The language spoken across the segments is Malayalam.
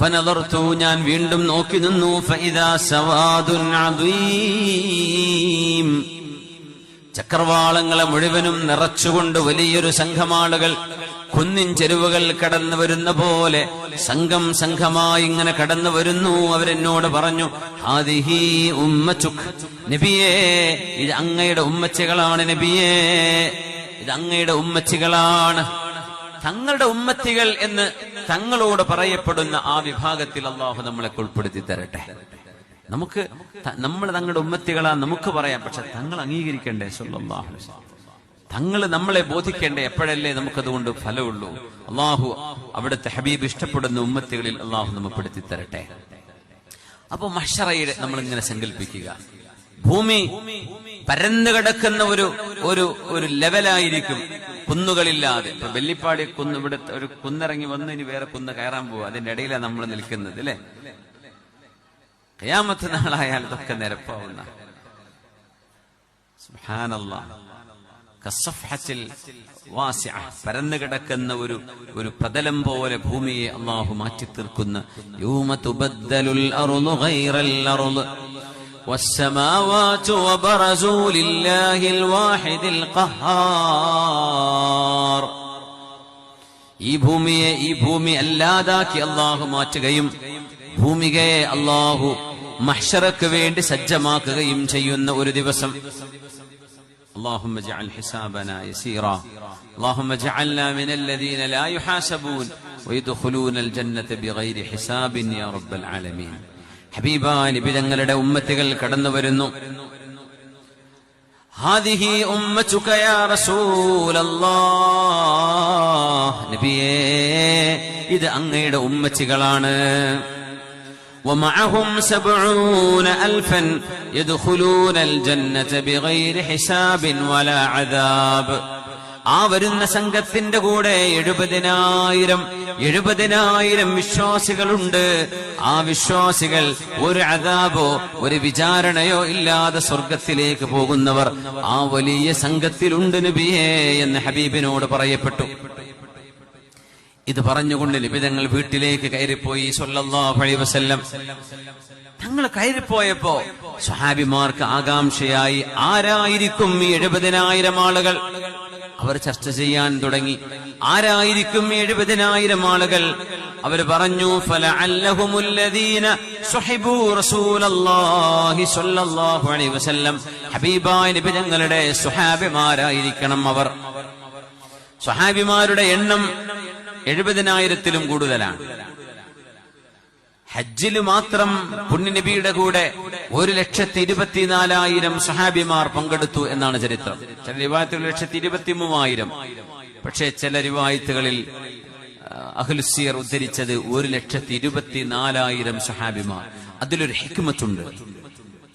ഫനദർത്തു ഞാൻ വീണ്ടും നോക്കി നിന്നു. ചക്രവാളങ്ങളെ മുഴുവനും നിറച്ചുകൊണ്ട് വലിയൊരു സംഘമാളുകൾ കുന്നിൻ ചെരുവുകൾ കടന്നു വരുന്ന പോലെ സംഘം സംഘമായി ഇങ്ങനെ കടന്നു വരുന്നു. അവരെന്നോട് പറഞ്ഞു ഹാദിഹി ഉമ്മച്ചുഖ് നബിയേ ഇത് അങ്ങയുടെ ഉമ്മച്ചികളാണ് നബിയേ. ഇത് അങ്ങയുടെ ഉമ്മച്ചികളാണ്. തങ്ങളുടെ ഉമ്മത്തികൾ എന്ന് തങ്ങളോട് പറയപ്പെടുന്ന ആ വിഭാഗത്തിൽ അള്ളാഹു നമ്മളെ ഉൾപ്പെടുത്തി തരട്ടെ. നമുക്ക് നമ്മൾ തങ്ങളുടെ ഉമ്മത്തികളാ നമുക്ക് പറയാം. പക്ഷെ തങ്ങൾ അംഗീകരിക്കണ്ടേ? അലൈഹി തങ്ങൾ നമ്മളെ ബോധിക്കേണ്ടേ? എപ്പോഴല്ലേ നമുക്കതുകൊണ്ട് ഫലമുള്ളൂ? അള്ളാഹു അവിടുത്തെ ഹബീബ് ഇഷ്ടപ്പെടുന്ന ഉമ്മത്തികളിൽ അള്ളാഹു നമ്മെ പെടുത്തി തരട്ടെ. അപ്പൊ മഷറയുടെ നമ്മൾ ഇങ്ങനെ സങ്കല്പിക്കുക. ഭൂമി പരന്നു കിടക്കുന്ന ഒരു ഒരു ഒരു ലെവലായിരിക്കും. കുന്നുകളില്ലാതെ. ഇപ്പൊ വെള്ളിപ്പാടി കുന്ന് ഇവിടെ ഒരു കുന്നിറങ്ങി വന്ന് ഇനി വേറെ കുന്ന് കയറാൻ പോവുക അതിന്റെ ഇടയിലാണ് നമ്മൾ നിൽക്കുന്നത് അല്ലെ? കയാമത്ത് നാളായാൽ ഇതൊക്കെ നിരപ്പാവുന്ന. പരന്നു കിടക്കുന്ന ഒരു ഒരു പ്രതലം പോലെ ഭൂമിയെ അള്ളാഹു മാറ്റി തീർക്കുന്ന والسماوات وبرزوا لله الواحد القهار ഈ ഭൂമിയെ ഈ ഭൂമി അല്ലാതാക്കി അള്ളാഹു മാറ്റുകയും ഭൂമികയെ അള്ളാഹു മഹ്ഷറക്ക് വേണ്ടി സജ്ജമാക്കുകയും ചെയ്യുന്ന ഒരു ദിവസം اللهم اجعل حسابنا يسيرا اللهم اجعلنا من الذين لا يحاسبون ويدخلون الجنة بغير حساب يا رب العالمين حبيبا നബി തങ്ങളുടെ ഉമ്മത്തികൾ കടന്നു വരുന്നു هذه أمتك يا رسول الله നബിയേ ഇത് അങ്ങയുടെ ഉമ്മച്ചികളാണ് ومعهم سبعون ألفا يدخلون الجنة بغير حساب ولا عذاب ആ വരുന്ന സംഘത്തിന്റെ കൂടെ എഴുപതിനായിരം എഴുപതിനായിരം വിശ്വാസികളുണ്ട്. ആ വിശ്വാസികൾ ഒരു അതാബോ ഒരു വിചാരണയോ ഇല്ലാതെ സ്വർഗത്തിലേക്ക് പോകുന്നവർ. ആ വലിയ സംഘത്തിലുണ്ട് നബിയേ എന്ന് ഹബീബിനോട് പറയപ്പെട്ടു. ഇത് പറഞ്ഞുകൊണ്ട് നിബിതങ്ങൾ വീട്ടിലേക്ക് കയറിപ്പോയി അലൈഹി വസല്ലം. തങ്ങൾ കയറിപ്പോയപ്പോ സ്വഹാബിമാർക്ക് ആകാംക്ഷയായി ആരായിരിക്കും ഈ എഴുപതിനായിരം ആളുകൾ? അവർ ചർച്ച ചെയ്യാൻ തുടങ്ങി. ആരായിരിക്കും എഴുപതിനായിരം ആളുകൾ? അവർ പറഞ്ഞു ഹബീബായ നബി തങ്ങളുടെ സുഹാബിമാരായിരിക്കണം അവർ. സുഹാബിമാരുടെ എണ്ണം എഴുപതിനായിരത്തിലും കൂടുതലാണ്. ഹജ്ജിൽ മാത്രം പുണ്യനബിയുടെ കൂടെ ഒരു ലക്ഷത്തി ഇരുപത്തിനാലായിരം സഹാബിമാർ പങ്കെടുത്തു എന്നാണ് ചരിത്രം. ചില റിവായത്തുകൾ ലക്ഷത്തി ഇരുപത്തി മൂവായിരം പക്ഷേ ചില റിവായത്തുകളിൽ അഹ്ലുസിയർ ഉദ്ധരിച്ചത് ഒരു ലക്ഷത്തി ഇരുപത്തിനാലായിരം സഹാബിമാർ അതിലൊരു ഹിക്മത്തുണ്ട്.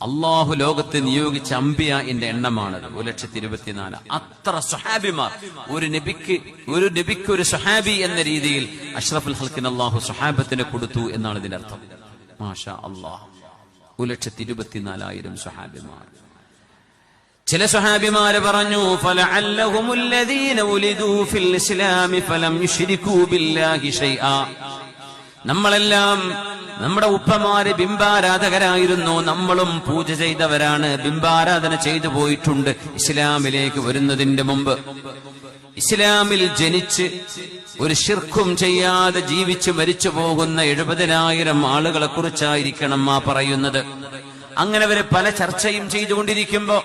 അള്ളാഹു ലോകത്ത് നിയോഗിച്ച അമ്പിയാന്റെ എണ്ണമാണത്. ഒരു ലക്ഷത്തി ഇരുപത്തിനാല്. അത്ര സുഹാബിമാർ ഒരു നബിക്ക് ഒരു നബിക്ക് ഒരു സുഹാബി എന്ന രീതിയിൽ അഷ്റഫുൽ ഹൽക്കിൻ അള്ളാഹു സുഹാബത്തിന് കൊടുത്തു എന്നാണ് ഇതിന്റെ അർത്ഥം. മാഷാ അള്ളാഹ് ഒരു ലക്ഷത്തി ഇരുപത്തിനാലായിരം സുഹാബിമാർ ചില സുഹാബിമാര് പറഞ്ഞു ഫലഅല്ലഹുമുല്ലദീന ഉലിദൂ ഫിൽ ഇസ്ലാമി ഫലം യുശ്രികൂ ബില്ലാഹി ശൈആ നമ്മളെല്ലാം നമ്മുടെ ഉപ്പമാര് ബിംബാരാധകരായിരുന്നു. നമ്മളും പൂജ ചെയ്തവരാണ്. ബിംബാരാധന ചെയ്തു പോയിട്ടുണ്ട്. ഇസ്ലാമിലേക്ക് വരുന്നതിന്റെ മുമ്പ്. ഇസ്ലാമിൽ ജനിച്ച് ഒരു ശിർക്കും ചെയ്യാതെ ജീവിച്ച് മരിച്ചു പോകുന്ന എഴുപതിനായിരം ആളുകളെ കുറിച്ചായിരിക്കണം ആ പറയുന്നത്. അങ്ങനെ അവർ പല ചർച്ചയും ചെയ്തുകൊണ്ടിരിക്കുമ്പോ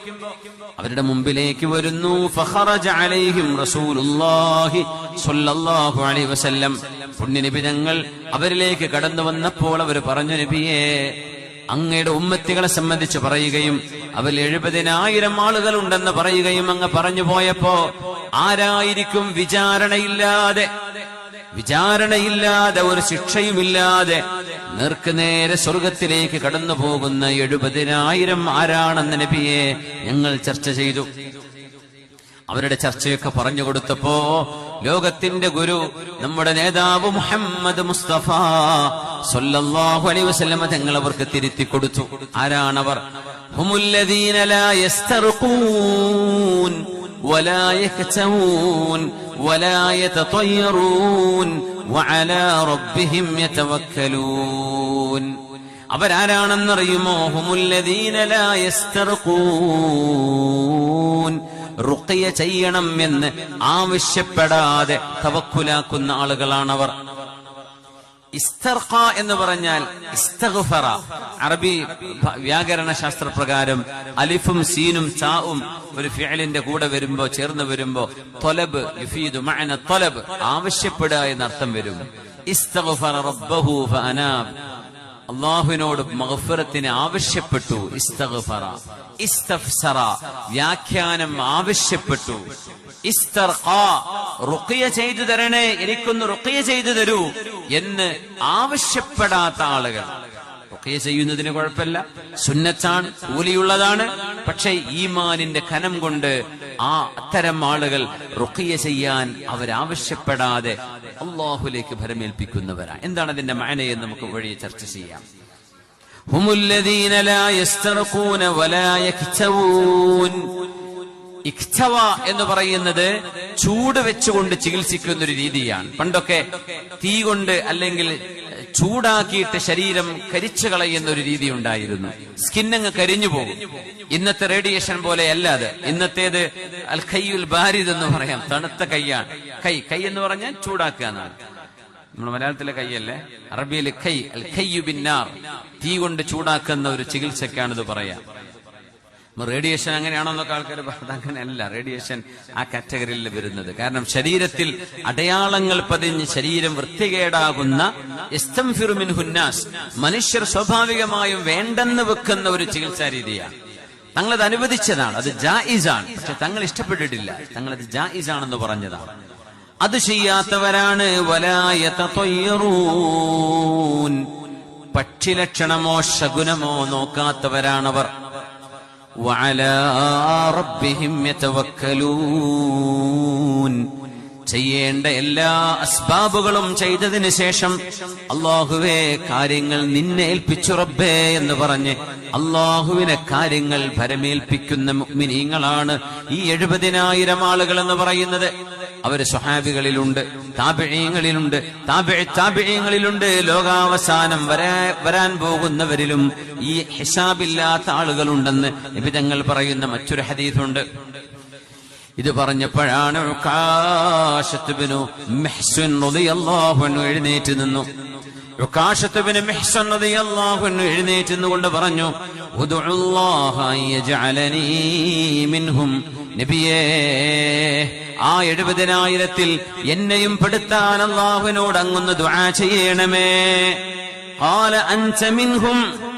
അവരുടെ മുമ്പിലേക്ക് വരുന്നു. ഫഖറജ അലൈഹിം റസൂലുള്ളാഹി സ്വല്ലല്ലാഹു അലൈഹി വസല്ലം. പുണ്യനബി തങ്ങൾ അവരിലേക്ക് കടന്നു വന്നപ്പോൾ അവർ പറഞ്ഞു നബിയേ അങ്ങയുടെ ഉമ്മത്തികളെ സംബന്ധിച്ച് പറയുകയും അവരിൽ എഴുപതിനായിരം ആളുകൾ ഉണ്ടെന്ന് പറയുകയും അങ്ങ് പറഞ്ഞു പോയപ്പോ ആരായിരിക്കും വിചാരണയില്ലാതെ വിചാരണയില്ലാതെ ഒരു ശിക്ഷയുമില്ലാതെ നേർക്കുനേരെ സ്വർഗത്തിലേക്ക് കടന്നു പോകുന്ന എഴുപതിനായിരം ആരാണെന്ന് നബിയെ ഞങ്ങൾ ചർച്ച ചെയ്തു. അവരുടെ ചർച്ചയൊക്കെ പറഞ്ഞു കൊടുത്തപ്പോ ലോകത്തിന്റെ ഗുരു നമ്മുടെ നേതാവ് മുഹമ്മദ് മുസ്തഫ സൊല്ലാഹു അലൈ വസ്ലമ തങ്ങൾ അവർക്ക് തിരുത്തി കൊടുത്തു. ആരാണവർ? ഹുമുല്ലദീന ലാ യസ്തർഖൂൻ ولا يكتوون ولا يتطيرون وعلى ربهم يتوكلون അവരാരാണെന്നറിയുമോ ഹുമുല്ലദീന ലാ യസ്തർഖൂൻ റുഖിയ ചെയ്യണം എന്ന് ആവശ്യപ്പെടാതെ തവക്കുലാക്കുന്ന ആളുകളാണവർ ഇസ്തർഖ എന്ന് പറഞ്ഞാൽ ഇസ്തഗ്ഫറ. അറബി വ്യാകരണ ശാസ്ത്ര പ്രകാരം അലിഫും സീനും ചാവും ഒരു ഫിഅലിന്റെ കൂടെ വരുമ്പോ ചേർന്ന് വരുമ്പോ തൊലബ് യുഫീദു മഅന തൊലബ് ആവശ്യപ്പെടുക എന്നർത്ഥം വരും. ഇസ്തഗ്ഫറ റബ്ബഹു ഫഅനാബ്. അള്ളാഹുവിനോട് മഗ്ഫിറത്തിന് ആവശ്യപ്പെട്ടു ഇസ്തഗ്ഫറ. ഇസ്തഫ്സറ വ്യാഖ്യാനം ആവശ്യപ്പെട്ടു. ഇസ്തർഖാ റുഖിയ ചെയ്തു തരണേ എനിക്കൊന്ന് റുഖിയ ചെയ്തു തരൂ. എന്ന് ആവശ്യപ്പെടാത്ത ആളുകൾ. ഒക്കെ ചെയ്യുന്നതിന് കുഴപ്പമില്ല. സുന്നത്താണ് കൂലിയുള്ളതാണ്. പക്ഷെ ഈമാനിന്റെ കനം കൊണ്ട് ആ അത്തരം ആളുകൾ റുക്കിയ ചെയ്യാൻ അവരാവശ്യപ്പെടാതെ അള്ളാഹുലേക്ക് ഭരമേൽപ്പിക്കുന്നവരാണ്. എന്താണ് അതിന്റെ മാനയെന്ന് നമുക്ക് വഴി ചർച്ച ചെയ്യാം. ഹുമുല്ലദീന ലാ യസ്തർഖൂന ഇക്തവ എന്ന് പറയുന്നത് ചൂട് വെച്ചുകൊണ്ട് ചികിത്സിക്കുന്ന ഒരു രീതിയാണ്. പണ്ടൊക്കെ തീ കൊണ്ട് അല്ലെങ്കിൽ ചൂടാക്കിയിട്ട് ശരീരം കരിച്ചു കളയുന്ന ഒരു രീതി ഉണ്ടായിരുന്നു. സ്കിന്നങ്ങ് കരിഞ്ഞു പോകും. ഇന്നത്തെ റേഡിയേഷൻ പോലെ അല്ല അത്. ഇന്നത്തേത് അൽ കയ്യുൽ ബാരിദ് എന്ന് പറയാം. തണുത്ത കൈയാണ്. കൈ കൈ എന്ന് പറഞ്ഞാൽ ചൂടാക്കുക എന്നാണ്. നമ്മുടെ മലയാളത്തിലെ കൈയല്ലേ? അറബിയിലെ കൈ അൽ കയ്യുബിന്നാർ തീ കൊണ്ട് ചൂടാക്കുന്ന ഒരു ചികിത്സക്കാണിത് പറയാം. റേഡിയേഷൻ അങ്ങനെയാണോന്നൊക്കെ ആൾക്കാർ പറഞ്ഞത് അങ്ങനെയല്ല റേഡിയേഷൻ ആ കാറ്റഗറിയിൽ വരുന്നത്. കാരണം ശരീരത്തിൽ അടയാളങ്ങൾ പതിഞ്ഞ് ശരീരം വൃത്തികേടാകുന്ന ഇസ്തംഫിറു മിൻ ഹുന്നാസ് മനുഷ്യർ സ്വാഭാവികമായും വേണ്ടെന്ന് വെക്കുന്ന ഒരു ചികിത്സാ രീതിയാണ് തങ്ങളത് അനുവദിച്ചതാണ്. അത് ജായിസാണ്. പക്ഷെ തങ്ങൾ ഇഷ്ടപ്പെട്ടിട്ടില്ല. തങ്ങളത് ജായിസാണെന്ന് പറഞ്ഞതാണ്. അത് ചെയ്യാത്തവരാണ് പക്ഷി പക്ഷിലക്ഷണമോ ശകുനമോ നോക്കാത്തവരാണവർ. وعلى ربهم يتوكلون ചെയ്യേണ്ട എല്ലാ അസ്ബാബുകളും ചെയ്തതിനു ശേഷം അള്ളാഹുവേ കാര്യങ്ങൾ നിന്നെ ഏൽപ്പിച്ചു റബ്ബേ എന്ന് പറഞ്ഞ് അള്ളാഹുവിനെ കാര്യങ്ങൾ ഭരമേൽപ്പിക്കുന്ന മുഅ്മിനീങ്ങളാണ് ഈ എഴുപതിനായിരം ആളുകൾ എന്ന് പറയുന്നത് അവർ സ്വഹാബികളിലുണ്ട് താപിഴയങ്ങളിലുണ്ട് താപിഴയങ്ങളിലുണ്ട് ലോകാവസാനം വരാ വരാൻ പോകുന്നവരിലും ഈ ഹിസാബില്ലാത്ത ആളുകളുണ്ടെന്ന് നിബിതങ്ങൾ പറയുന്ന മറ്റൊരു ഹദീസുണ്ട്. ഇത് പറഞ്ഞപ്പോഴാണ് എഴുന്നേറ്റ് നിന്നു. ഉക്കാശത്തുബിന് മെഹ്സുൻ റളിയല്ലാഹു അൻഹു എഴുന്നേറ്റ് നിന്നുകൊണ്ട് പറഞ്ഞു മിൻഹും നബിയേ ആ എഴുപതിനായിരത്തിൽ എന്നെയും പെടുത്താൻ അള്ളാഹുവിനോട് അങ്ങൊന്ന് ദുആ ചെയ്യണമേ. കാല അഞ്ചമിൻഹും മിൻഹും.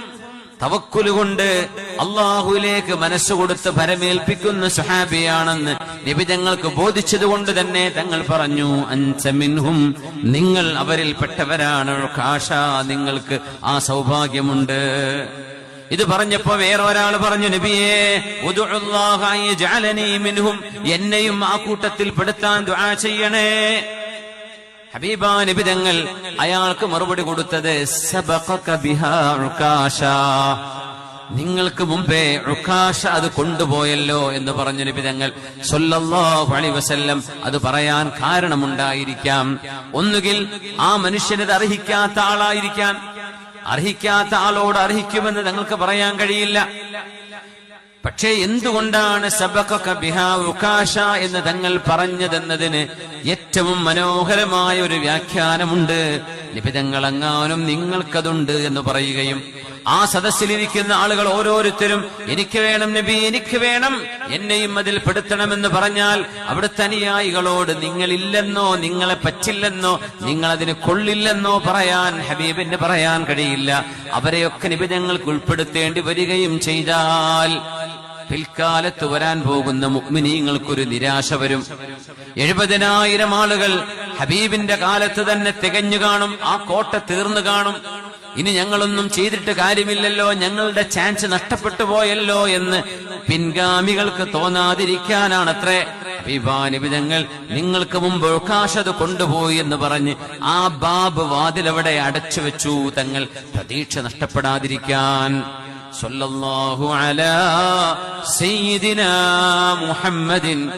തവക്കുലുകൊണ്ട് അള്ളാഹുലേക്ക് മനസ്സ് കൊടുത്ത് ഭരമേൽപ്പിക്കുന്ന സുഹാബിയാണെന്ന് ബോധിച്ചത് ബോധിച്ചതുകൊണ്ട് തന്നെ തങ്ങൾ പറഞ്ഞു അഞ്ചമിൻഹും നിങ്ങൾ അവരിൽപ്പെട്ടവരാണ്. കാഷ നിങ്ങൾക്ക് ആ സൗഭാഗ്യമുണ്ട്. ഇത് പറഞ്ഞപ്പോ വേറെ ഒരാൾ പറഞ്ഞു നബിയേ മിൻഹും എന്നെയും ആ കൂട്ടത്തിൽ പെടുത്താൻ ദുആ ചെയ്യണേ. ഹബീബാ നിബിതങ്ങൾ അയാൾക്ക് മറുപടി കൊടുത്തത് നിങ്ങൾക്ക് മുമ്പേ റുക്കാഷ അത് കൊണ്ടുപോയല്ലോ എന്ന് പറഞ്ഞു നിബിതങ്ങൾ സൊല്ലാഹു അലൈ വസല്ലം അത് പറയാൻ കാരണമുണ്ടായിരിക്കാം. ഒന്നുകിൽ ആ മനുഷ്യനത് അർഹിക്കാത്ത ആളായിരിക്കാം. അർഹിക്കാത്ത ആളോട് അർഹിക്കുമെന്ന് നിങ്ങൾക്ക് പറയാൻ കഴിയില്ല. പക്ഷേ എന്തുകൊണ്ടാണ് സബക്കൊക്കെ ബിഹാ ഉകാശ എന്ന് തങ്ങൾ പറഞ്ഞതെന്നതിന് ഏറ്റവും മനോഹരമായ ഒരു വ്യാഖ്യാനമുണ്ട്. നിബിതങ്ങൾ അങ്ങാനും നിങ്ങൾക്കതുണ്ട് എന്ന് പറയുകയും ആ സദസ്സിലിരിക്കുന്ന ആളുകൾ ഓരോരുത്തരും എനിക്ക് വേണം നബി എനിക്ക് വേണം എന്നെയും അതിൽ പെടുത്തണമെന്ന് പറഞ്ഞാൽ അവിടുത്തെ അനുയായികളോട് നിങ്ങളില്ലെന്നോ നിങ്ങളെ പറ്റില്ലെന്നോ നിങ്ങൾ അതിന് കൊള്ളില്ലെന്നോ പറയാൻ ഹബീബിന് പറയാൻ കഴിയില്ല. അവരെയൊക്കെ നിബിതങ്ങൾക്ക് ഉൾപ്പെടുത്തേണ്ടി വരികയും ചെയ്താൽ പിൽക്കാലത്ത് വരാൻ പോകുന്ന മുഗ്മിനീങ്ങൾക്കൊരു നിരാശ വരും. എഴുപതിനായിരം ആളുകൾ ഹബീബിന്റെ കാലത്ത് തന്നെ തികഞ്ഞു കാണും ആ കോട്ട തീർന്നു കാണും. ഇനി ഞങ്ങളൊന്നും ചെയ്തിട്ട് കാര്യമില്ലല്ലോ ഞങ്ങളുടെ ചാൻസ് നഷ്ടപ്പെട്ടു പോയല്ലോ എന്ന് പിൻഗാമികൾക്ക് തോന്നാതിരിക്കാനാണ് അത്രേ വിഭാനിബിതങ്ങൾ നിങ്ങൾക്ക് മുമ്പ് ഒക്കാശത് കൊണ്ടുപോയി എന്ന് പറഞ്ഞ് ആ ബാബ് വാതിലവിടെ അടച്ചു വെച്ചു തങ്ങൾ പ്രതീക്ഷ നഷ്ടപ്പെടാതിരിക്കാൻ. അലാ സയ്യിദിനാ മുഹമ്മദിൻ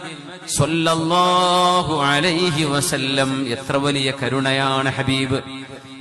അലൈഹി വസല്ലം. എത്ര വലിയ കരുണയാണ് ഹബീബ്.